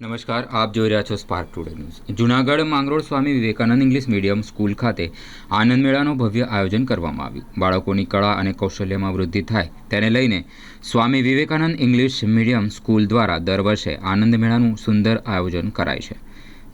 નમસ્કાર, આપ જોઈ રહ્યા છો spark today news Junagadh Mangrol Swami Vivekanand English medium school ખાતે આનંદ મેળાનું ભવ્ય આયોજન કરવામાં આવ્યું. બાળકોની કળા અને કૌશલ્યમાં વૃદ્ધિ થાય તેને લઈને Swami Vivekanand English medium school દ્વારા દર વર્ષે આનંદ મેળાનું સુંદર આયોજન કરાય છે.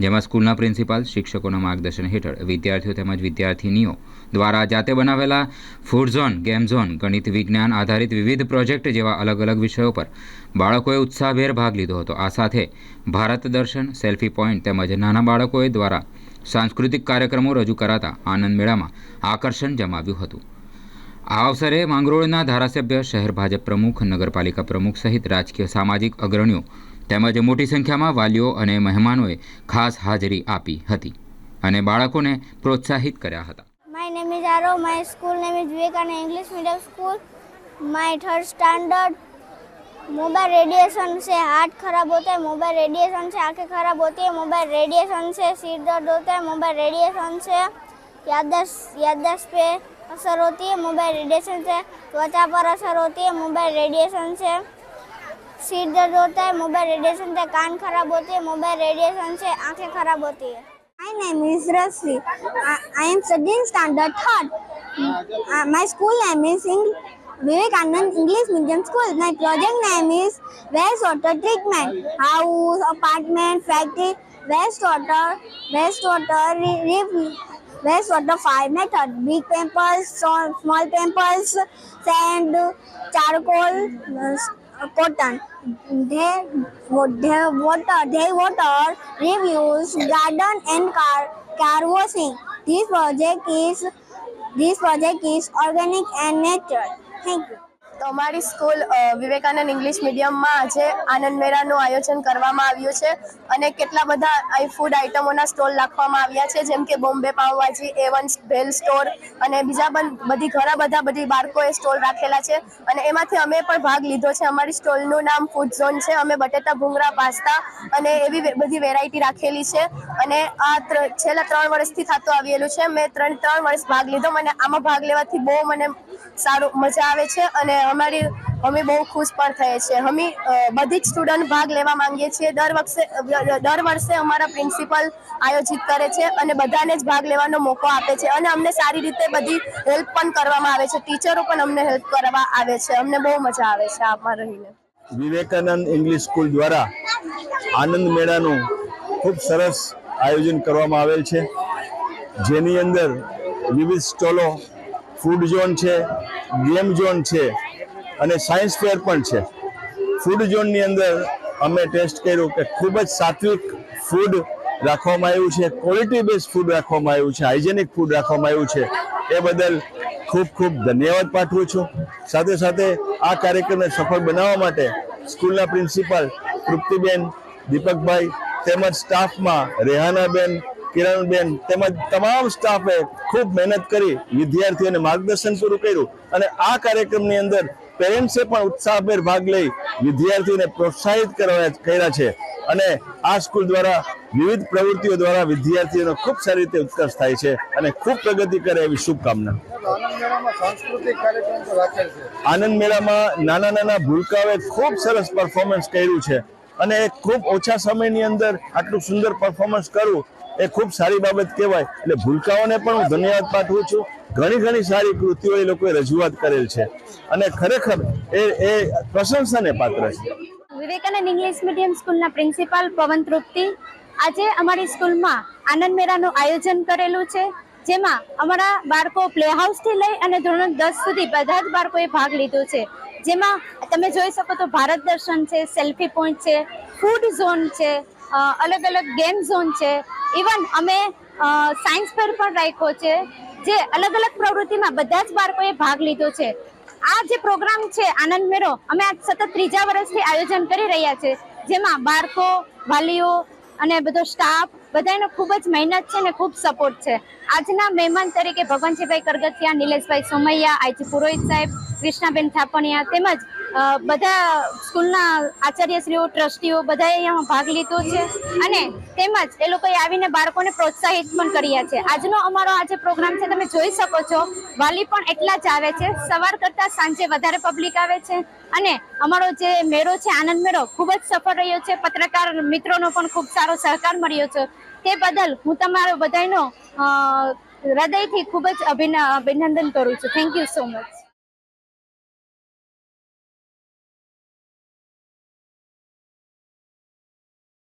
જેમાં સ્કૂલના પ્રિન્સિપાલ, શિક્ષકોના માર્ગદર્શન હેઠળ વિદ્યાર્થીઓ તેમજ વિદ્યાર્થીનીઓ દ્વારા જાતે બનાવેલા ફૂડ ઝોન ગેમ ઝોન ગણિત વિજ્ઞાન આધારિત વિવિધ પ્રોજેક્ટ જેવા અલગ અલગ વિષયો પર બાળકોએ ઉત્સાહભેર ભાગ લીધો હતો. આ સાથે ભારત દર્શન, સેલ્ફી પોઈન્ટ તેમજ નાના બાળકોએ દ્વારા સાંસ્કૃતિક કાર્યક્રમો રજૂ કરાતા આનંદ મેળામાં આકર્ષણ જમાવ્યું હતું. આ અવસરે માંગરોળના ધારાસભ્ય, શહેર ભાજપ પ્રમુખ, નગરપાલિકા પ્રમુખ સહિત રાજકીય સામાજિક અગ્રણીઓ તેમજ મોટી સંખ્યામાં વાલીઓ અને મહેમાનોએ ખાસ હાજરી આપી હતી અને બાળકોને પ્રોત્સાહિત કર્યા હતા My name is Arav. My school name is Vivekananda English Medium School. My third standard. Mobile radiation से हार्ट खराब होता है मोबाइल रेडिएशन से आंखें खराब होती है मोबाइल रेडिएशन से सिर दर्द होता है मोबाइल रेडिएशन से याददाश्त याददाश्त पे असर होती है मोबाइल रेडिएशन से त्वचा पर असर होती है मोबाइल रेडिएशन से सिर दर्द होता है मोबाइल रेडिएशन से कान खराब होती है मोबाइल रेडिएशन से आँखें खराब होती है My name is Rasvi. I, I am studying standard third. Uh, my school name is Eng- Vivekanand English Medium School. My project name is wastewater treatment. House, apartment, factory, wastewater, wastewater, re- wastewater five method. Big pimples, small pimples, sand, charcoal, uh, cotton. They, they water, they water reviews, garden and car, car washing. This project is this project is organic and natural. Thank you. અમારી school Vivekananda English મીડિયમમાં આજે આનંદ મેળાનું આયોજન કરવામાં આવ્યું છે અને કેટલા બધા ફૂડ આઇટમોના સ્ટોલ રાખવામાં આવ્યા છે, જેમ કે બોમ્બે પાઉંભાજી એવન ભેલ સ્ટોર અને બીજા બધી ઘણા બધા બધી બાળકોએ સ્ટોલ રાખેલા છે અને એમાંથી અમે પણ ભાગ લીધો છે. અમારી સ્ટોલનું નામ ફૂડ ઝોન છે. અમે બટેટા, ભૂંગળા, પાસ્તા અને એવી બધી વેરાયટી રાખેલી છે અને આ છેલ્લા ત્રણ વર્ષથી થતું આવેલું છે. મેં ત્રણ ત્રણ વર્ષ ભાગ લીધો મને આમાં ભાગ લેવાથી બહુ મને સારું મજા આવે છે અને અમારી અમે બહુ ખુશ પણ થઈએ છીએ અમે બધી જ સ્ટુડન્ટ ભાગ લેવા માંગીએ છીએ. દર વર્ષે દર વર્ષે અમારા પ્રિન્સિપલ આયોજિત કરે છે અને બધાને જ ભાગ લેવાનો મોકો આપે છે અને અમને સારી રીતે બધી હેલ્પ પણ કરવામાં આવે છે. ટીચરો પણ અમને હેલ્પ કરવા આવે છે. અમને બહુ મજા આવે છે આમાં રહીને. વિવેકાનંદ ઇંગ્લિશ સ્કૂલ દ્વારા આનંદ મેળાનું ખૂબ સરસ આયોજન કરવામાં આવેલ છે. જેની અંદર વિવિધ સ્ટોલો ફૂડ ઝોન છે, ગેમ ઝોન છે અને સાયન્સ ફેર પણ છે. ફૂડ ઝોનની અંદર અમે ટેસ્ટ કર્યું કે ખૂબ જ સાત્વિક ફૂડ રાખવામાં આવ્યું છે ક્વોલિટી બેઝ ફૂડ રાખવામાં આવ્યું છે, હાઇજેનિક ફૂડ રાખવામાં આવ્યું છે. એ બદલ ખૂબ ખૂબ ધન્યવાદ પાઠવું છું. સાથે સાથે આ કાર્યક્રમને સફળ બનાવવા માટે સ્કૂલના પ્રિન્સિપાલ તૃપ્તિબેન દીપકભાઈ તેમજ સ્ટાફમાં રેહાનાબેન કિરણબેન તેમજ તમામ સ્ટાફે ખૂબ મહેનત કરી વિદ્યાર્થીઓને માર્ગદર્શન પૂરું કર્યું અને આ કાર્યક્રમની અંદર પેરેન્ટ્સે પણ ઉત્સાહભેર ભાગ લઈ વિદ્યાર્થીઓને પ્રોત્સાહિત કરવા કર્યા છે અને આ સ્કૂલ દ્વારા વિવિધ પ્રવૃત્તિઓ દ્વારા વિદ્યાર્થીઓનો ખૂબ સારી રીતે ઉત્કર્ષ થાય છે અને ખૂબ પ્રગતિ કરે એવી શુભકામના. આનંદ મેળામાં નાના નાના ભૂલકાઓએ ખૂબ સરસ પરફોર્મન્સ કર્યું છે અને ખૂબ ઓછા સમયની અંદર આટલું સુંદર પરફોર્મન્સ કરવું એ ખૂબ સારી બાબત કહેવાય. એટલે ભૂલકાઓને પણ હું ધન્યવાદ પાઠવું છું. ઘણી ઘણી સારી કૃતિઓ એ લોકોએ રજૂઆત કરેલ છે. અને ખરેખર એ એ પ્રશંસાને પાત્ર છે. વિવેકાનંદ ઇંગ્લિશ મીડિયમ સ્કૂલના પ્રિન્સિપાલ પવન તૃપ્તિ, આજે અમારી સ્કૂલમાં આનંદ મેળાનું આયોજન કરેલું છે, જેમાં અમારા બાળકો પ્લે હાઉસથી લઈ અને ધોરણ દસ સુધી બધા જ બાળકોએ ભાગ લીધો છે. જેમાં તમે જોઈ શકો તો ભારત દર્શન છે સેલ્ફી પોઈન્ટ છે ફૂડ ઝોન છે અલગ અલગ ગેમ ઝોન છે ઇવન અમે સાયન્સ ફેર પણ રાખ્યો છે, જે અલગ અલગ પ્રવૃત્તિમાં બધા જ બાળકોએ ભાગ લીધો છે. આ જે પ્રોગ્રામ છે, આનંદ મેળો, અમે આ સતત ત્રીજા વર્ષથી આયોજન કરી રહ્યા છે, જેમાં બાળકો, વાલીઓ અને બધો સ્ટાફ બધાનો ખૂબ જ મહેનત છે અને ખૂબ સપોર્ટ છે. આજના મહેમાન તરીકે ભગવાનજીભાઈ કરગથિયા, નિલેશભાઈ સોમૈયા આઈજી પુરોહિત સાહેબ, કૃષ્ણાબેન થાપણિયા તેમજ બધા સ્કૂલના આચાર્યશ્રીઓ, ટ્રસ્ટીઓ બધાએ અહીંયા ભાગ લીધો છે. અને તેમજ એ લોકોએ આવીને બાળકોને પ્રોત્સાહિત પણ કર્યા છે. આજનો અમારો આ જે પ્રોગ્રામ છે, તમે જોઈ શકો છો. વાલી પણ એટલા જ આવે છે. સવાર કરતાં સાંજે વધારે પબ્લિક આવે છે. અને અમારો જે મેળો છે, આનંદ મેળો, ખૂબ જ સફળ રહ્યો છે. પત્રકાર મિત્રોનો પણ ખૂબ સારો સહકાર મળ્યો છે. તે બદલ હું તમારો બધાનો હૃદયથી ખૂબ જ અભિન, અભિનંદન કરું છું. Thank you so much